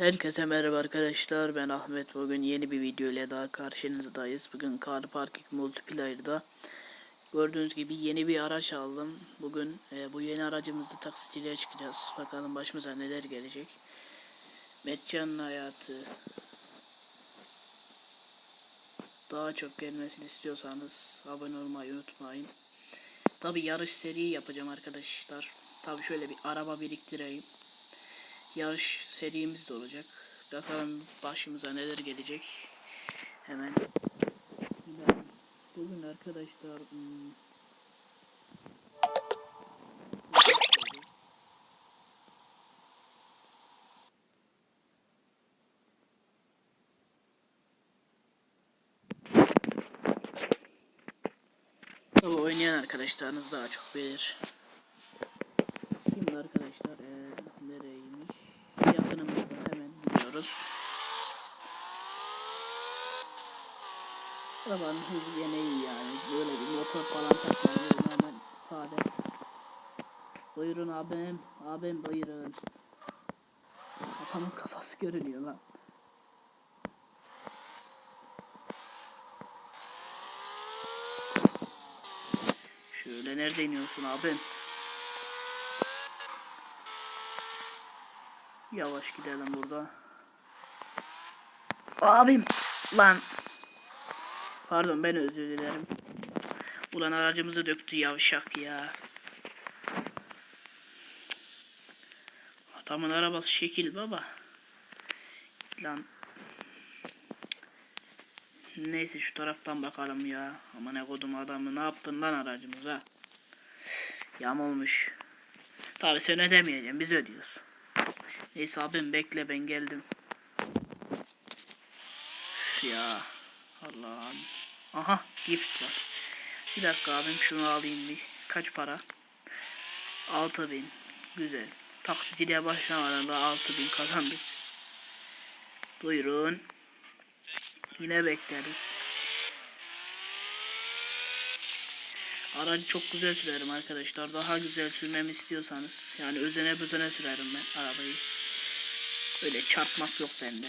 Herkese merhaba arkadaşlar. Ben Ahmet. Bugün yeni bir video ile daha karşınızdayız. Bugün Car Parking Multiplayer'da. Gördüğünüz gibi yeni bir araç aldım. Bugün e, bu yeni aracımızı taksiciliğe çıkacağız. Bakalım başımıza neler gelecek. Metcan'ın hayatı. Daha çok gelmesini istiyorsanız abone olmayı unutmayın. Tabi yarış seri yapacağım arkadaşlar. Tabi şöyle bir araba biriktireyim yarış serimiz de olacak. Bakalım başımıza neler gelecek. Hemen. Bugün arkadaşlar hmm, Tabii oynayan arkadaşlarınız daha çok bilir. Şimdi arkadaşlar? Yakınımızda gidiyoruz. Arabanın hızı gene iyi yani. Böyle bir motor falan takmıyor. Hemen sade. Buyurun abim. Abim buyurun. Adamın kafası görünüyor lan. Şöyle nerede iniyorsun abim? Yavaş gidelim burada. Abim lan. Pardon ben özür dilerim. Ulan aracımızı döktü yavşak ya. Adamın arabası şekil baba. Lan. Neyse şu taraftan bakalım ya. Ama ne kodum adamı ne yaptın lan aracımıza? Yam olmuş. Tabi sen ödemeyeceksin biz ödüyoruz. Neyse abim bekle ben geldim. Ya. Allah'ım. Aha gift var. Bir dakika abim şunu alayım bir. Kaç para? 6000. Güzel. Taksiciliğe başlamadan da 6000 kazandık. Buyurun. Yine bekleriz. Aracı çok güzel sürerim arkadaşlar. Daha güzel sürmemi istiyorsanız. Yani özene bözene sürerim ben arabayı. Öyle çarpmak yok bende.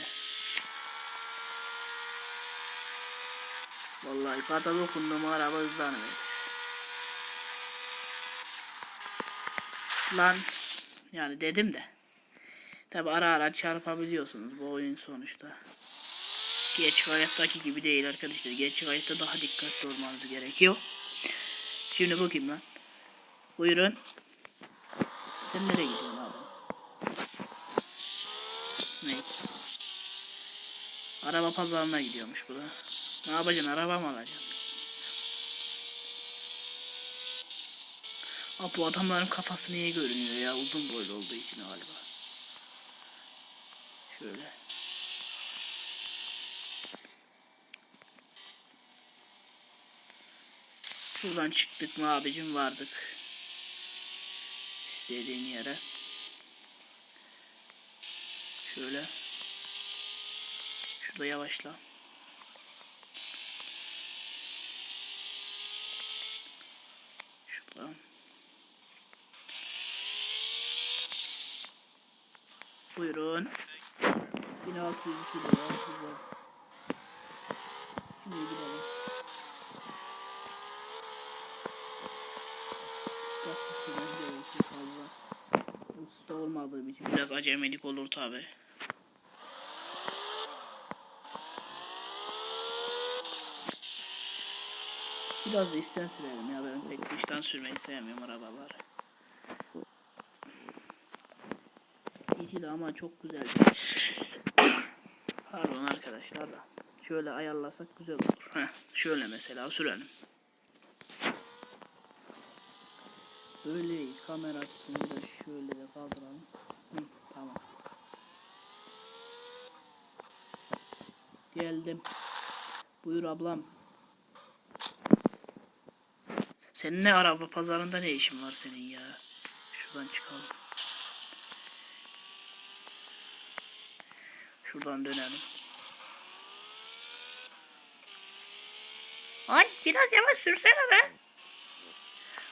Vallahi kadar dokunduğum araba hızlanıyor. Lan yani dedim de. Tabi ara ara çarpabiliyorsunuz bu oyun sonuçta. Gerçek hayattaki gibi değil arkadaşlar. Gerçek hayatta daha dikkatli olmanız gerekiyor. Şimdi bakayım lan. Buyurun. Sen nereye gidiyorsun abi? Neyse. Araba pazarına gidiyormuş bu da. Ne yapacaksın? Araba mı alacaksın? Abi bu adamların kafası niye görünüyor ya? Uzun boylu olduğu için galiba. Şöyle. Şuradan çıktık mı abicim vardık. İstediğin yere. Şöyle. Şurada yavaşla. Şuradan. Buyurun. 1602 lira. Şimdi gidelim. Katkısına gerekiyor fazla. Usta olmadığı için biraz acemilik olur tabi. Biraz da içten sürelim ya ben pek dıştan sürmeyi sevmiyorum arabaları. İçi de ama çok güzel. Pardon arkadaşlar da. Şöyle ayarlasak güzel olur. Heh, şöyle mesela sürelim. Böyle kamera açısını da şöyle de kaldıralım. Hı, tamam. Geldim. Buyur ablam. Senin ne araba pazarında ne işin var senin ya? Şuradan çıkalım. Şuradan dönelim. Ay biraz yavaş sürsene be.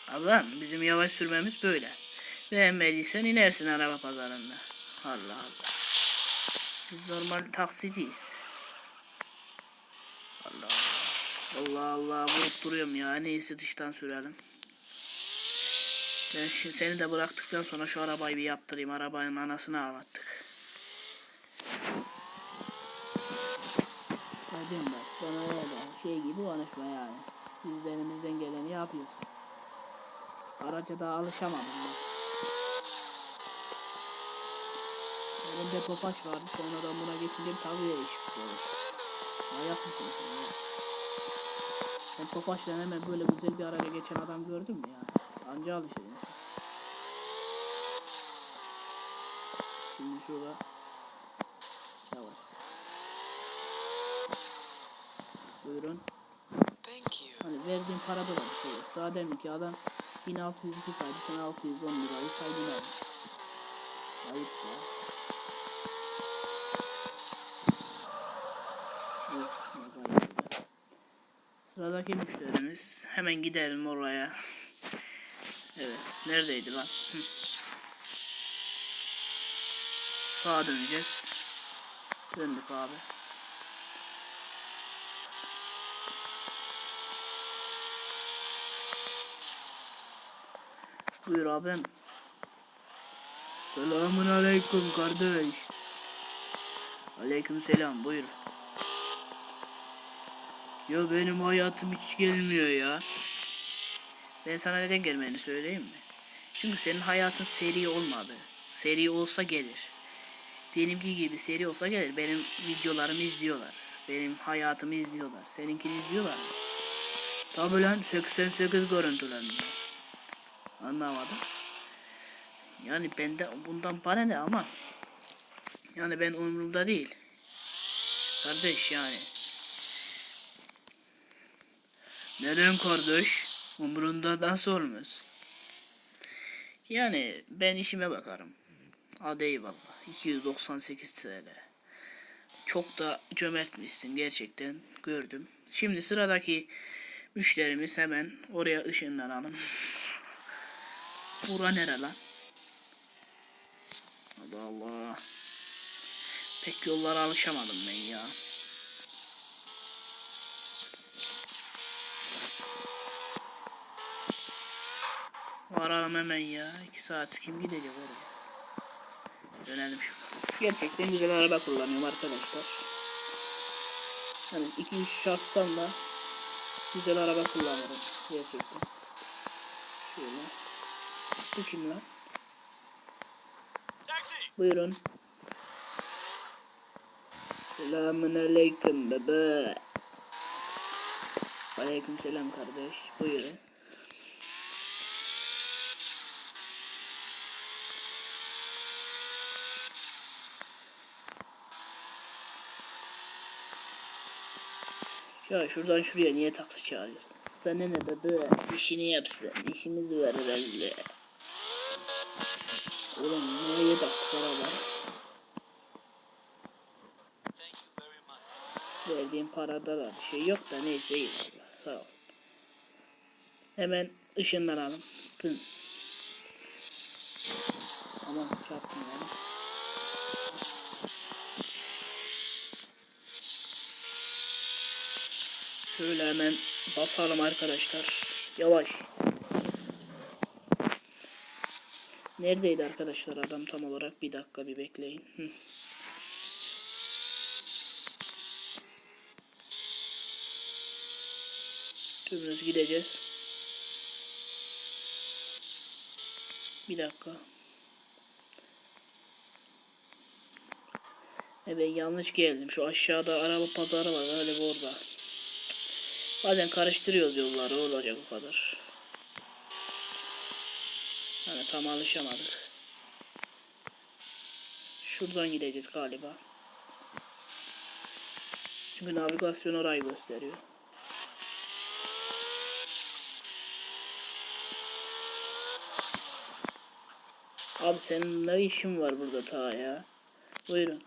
Ablam bizim yavaş sürmemiz böyle. Beğenmediysen inersin araba pazarında. Allah Allah. Biz normal taksiciyiz. Allah Allah. Allah vurup duruyorum ya. Neyse dıştan sürelim. Ben şimdi seni de bıraktıktan sonra şu arabayı bir yaptırayım. Arabanın anasını ağlattık. Hadi bak bana öyle şey gibi konuşma yani. Biz de elimizden geleni yapıyoruz. Araca daha alışamadım ben. Elimde topaç vardı sonradan buna geçince tabii değişik olur. Ayak mısın sen ya? Ben topaçla hemen böyle güzel bir araca geçen adam gördüm mü yani? Anca alışır insan. Şimdi şurada Yavaş. Buyurun. Thank you. Hani verdiğin parada da bir şey yok. Daha demin ki adam 1602 saydı sen 610 lirayı saydın abi. Ayıp ya. Of, ne kadar güzel. Sıradaki müşterimiz. Hemen gidelim oraya. Evet. Neredeydi lan? Hı. Sağa döneceğiz. Döndük abi. Buyur abim. Selamun aleyküm kardeş. Aleyküm selam buyur. Ya benim hayatım hiç gelmiyor ya. Ben sana neden gelmeni söyleyeyim mi? Çünkü senin hayatın seri olmadı. Seri olsa gelir. Benimki gibi seri olsa gelir. Benim videolarımı izliyorlar. Benim hayatımı izliyorlar. Seninkini izliyorlar mı? Tabi lan 88 görüntülenmiyor. Anlamadım. Yani bende bundan bana ne ama yani ben umurumda değil. Kardeş yani. Neden kardeş? Umurunda nasıl olmaz? Yani ben işime bakarım. Hadi eyvallah. 298 TL. Çok da cömertmişsin gerçekten gördüm. Şimdi sıradaki müşterimiz hemen oraya ışınlanalım. Bura nere lan? Allah Allah. Pek yollara alışamadım ben ya. Varalım hemen ya. İki saat kim gidecek oraya? Dönelim şu. Gerçekten güzel araba kullanıyorum arkadaşlar. İki üç şahsam da güzel araba kullanırım. Gerçekten. Şöyle. Bu kim lan? Buyurun. Selamun aleyküm baba. Aleyküm selam kardeş. Buyurun. Ya şuradan şuraya niye taksi çağırıyorsun? Sana ne baba? İşini yapsın. İşimiz var herhalde. Oğlum you very much. Verdiğim parada da bir şey yok da neyse iyi. Sağ ol. Hemen ışınlanalım. Tın. Aman çarptım yani. Şöyle hemen basalım arkadaşlar. Yavaş. Neredeydi arkadaşlar adam tam olarak? Bir dakika bir bekleyin. Hı. Gideceğiz. Bir dakika. E ben yanlış geldim. Şu aşağıda araba pazarı var galiba orada. Bazen karıştırıyoruz yolları olacak o kadar. Hani tam alışamadık. Şuradan gideceğiz galiba. Çünkü navigasyon orayı gösteriyor. Abi senin ne işin var burada ta ya? Buyurun.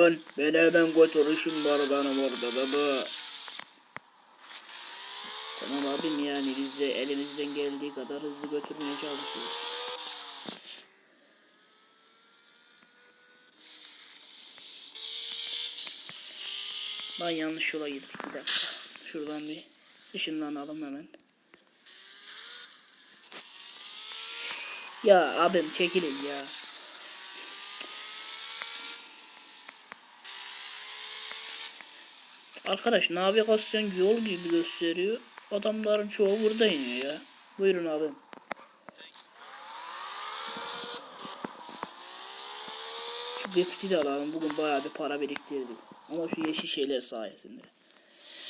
Lan beni hemen götür işim benim orada baba. Tamam abim yani biz de elimizden geldiği kadar hızlı götürmeye çalışıyoruz. Lan yanlış yola gittik bir dakika. Şuradan bir ışınlanalım hemen. Ya abim çekilin ya. Arkadaş navigasyon yol gibi gösteriyor. Adamların çoğu burada iniyor ya. Buyurun abim. Şu Gift'i de alalım. Bugün bayağı bir para biriktirdik. Ama şu yeşil şeyler sayesinde.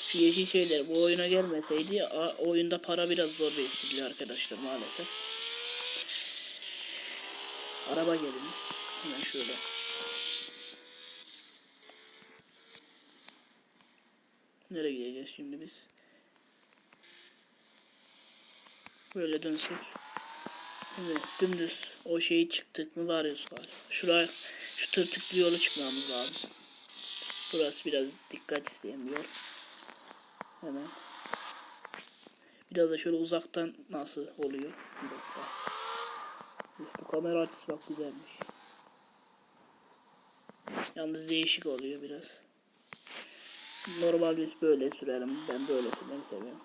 Şu yeşil şeyler bu oyuna gelmeseydi oyunda para biraz zor biriktiriliyor arkadaşlar maalesef. Araba gelin. Hemen şöyle. Nereye gideceğiz şimdi biz? Böyle dönsek. Şimdi dümdüz o şeyi çıktık mı varıyoruz galiba. Şuraya şu tırtıklı yola çıkmamız lazım. Burası biraz dikkat isteyen bir yol. Hemen. Biraz da şöyle uzaktan nasıl oluyor? Bu kamera açısı bak güzelmiş. Yalnız değişik oluyor biraz. Normal biz böyle sürelim. Ben böyle sürmeyi seviyorum.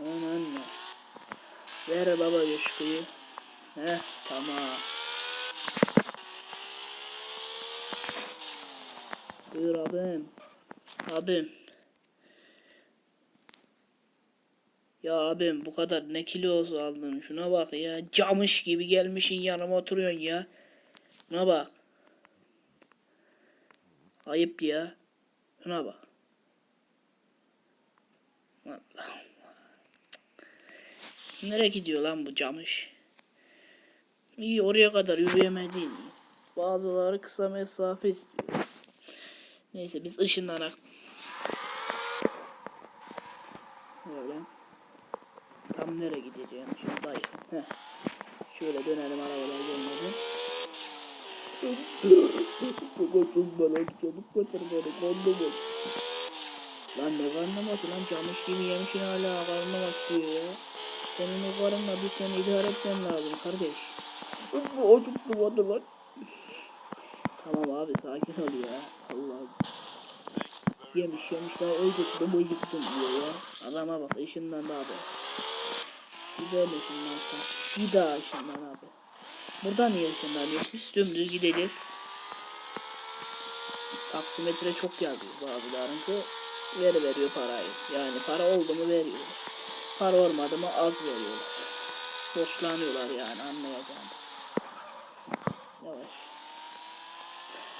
Aman ya. Ver baba coşkuyu. Heh tamam. Buyur abim. Abim. Ya abim bu kadar ne kilosu aldın şuna bak ya camış gibi gelmişin yanıma oturuyorsun ya. Şuna bak. Ayıp ya. Şuna bak. Allah. Nereye gidiyor lan bu camış? İyi oraya kadar yürüyemedi. Bazıları kısa mesafe istiyor. Neyse biz ışınlanak. Böyle. Tam nereye gideceğim? Şuradayız. Heh. Şöyle dönelim arabalar gelmedi. Götür bana çabuk götür beni aç. Lan ne karnım aç lan camış gibi yemişin hala karnım aç diyor ya. Senin o karınla bir seni idare etmen lazım kardeş. Acıktım hadi lan. Tamam abi sakin ol ya. Allah'ım. Yemiş yemiş daha acıktım acıktım diyor ya. Adama bak da abi. Bir daha ışınlansan. Bir daha ışınlan abi. Burada niye ışınlanıyor? Biz dümdüz gideceğiz. Taksimetre çok yazıyor bazılarınki. Veri veriyor parayı. Yani para oldu mu veriyor. Para olmadı mı az veriyorlar. Borçlanıyorlar yani anlayacağım. Yavaş.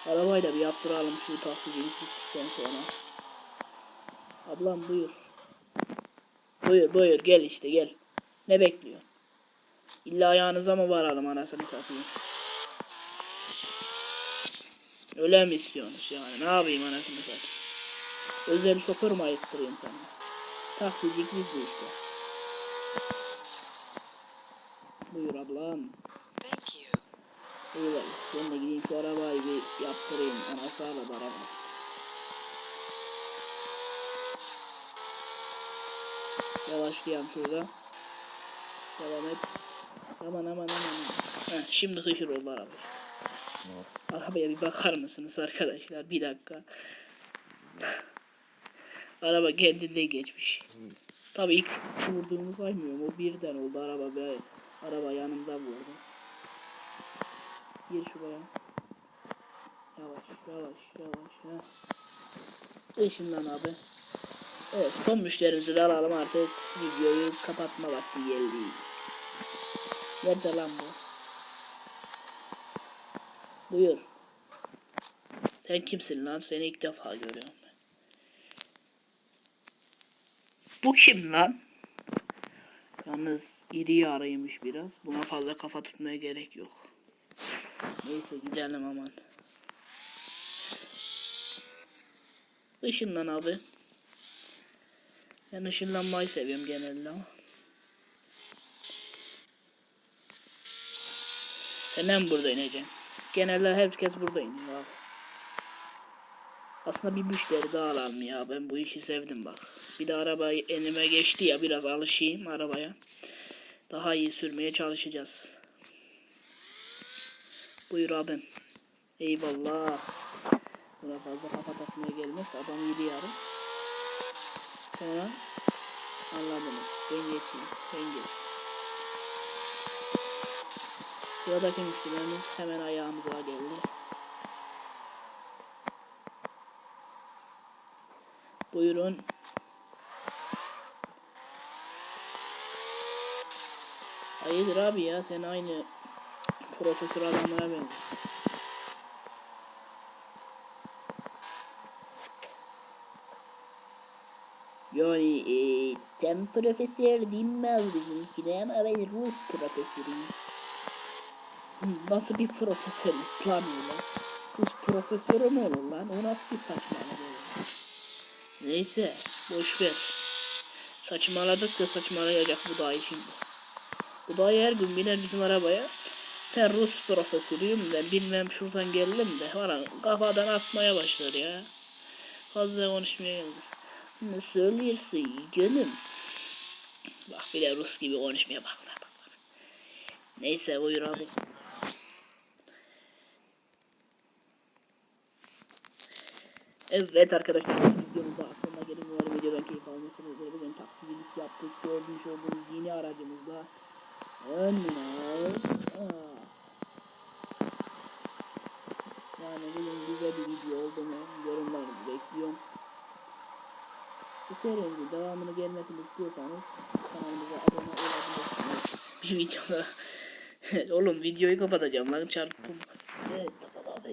Arabayı da bir yaptıralım şu taksicilik bittikten sonra. Ablam buyur. Buyur buyur gel işte gel. Ne bekliyorsun? İlla ayağınıza mı varalım anasını satayım? Öyle mi istiyorsunuz yani? Ne yapayım anasını satayım? Özel şoför mü ayıttırayım sana? Taksicilik bizde işte. Buyur ablam. Thank you. Eyvallah. Ben de gideyim şu arabayı bir yaptırayım. Anası ağladı araba. Yavaşlayalım şurada. Devam et. Aman aman aman. Heh, şimdi hışır oldu araba. Arabaya bir bakar mısınız arkadaşlar? Bir dakika. Araba kendinde geçmiş. Tabii ilk vurduğumu saymıyorum. O birden oldu araba. Bir, araba yanımda vurdu. Gir şuraya. Yavaş yavaş yavaş. Heh. Işınlan abi. Evet son müşterimizi de alalım artık. Videoyu kapatma vakti geldi. Nerede lan bu? Buyur. Sen kimsin lan? Seni ilk defa görüyorum. Bu kim lan? Yalnız iri yarıymış biraz. Buna fazla kafa tutmaya gerek yok. Neyse gidelim aman. Işınlan abi. Ben ışınlanmayı seviyorum genelde ama. Sen mi burada ineceksin? Genelde herkes burada iniyor abi. Aslında bir müşteri daha alalım ya. Ben bu işi sevdim bak. Bir de araba elime geçti ya biraz alışayım arabaya. Daha iyi sürmeye çalışacağız. Buyur abim. Eyvallah. Buna fazla kafa takmaya gelmez. Adam yedi yarım. Sonra anladınız. Ben geçeyim. Ben geç. Sıradaki müşterilerimiz hemen ayağımıza geldi. Buyurun. Hayırdır abi ya sen aynı profesör adamlara benziyorsun. Yani e, sen profesör değil mi abi bizimkine ama ben Rus profesörüyüm. Nasıl bir profesörlük lan öyle? Rus profesörü mü olur lan? O nasıl bir saçmalık? Neyse boş ver. Saçmaladık da saçmalayacak bu dayı şimdi. Bu dayı her gün biner bizim arabaya. Ben Rus profesörüyüm de bilmem şuradan geldim de falan kafadan atmaya başlar ya. Fazla konuşmaya geldi. Ne söylüyorsun canım? Bak bir de Rus gibi konuşmaya bak. Neyse buyur abi. Evet arkadaşlar videomuz daha sonuna gelin. Umarım videodan keyif almışsınızdır. Bugün taksicilik yaptık. Görmüş olduğunuz yeni aracımızla. Önüne. Yani bugün güzel bir video oldu mu? Yorumlarınızı bekliyorum. Bu serinin devamını gelmesini istiyorsanız kanalımıza abone olabilirsiniz. Bir videoda Oğlum videoyu kapatacağım lan çarptım. Evet kapat abi.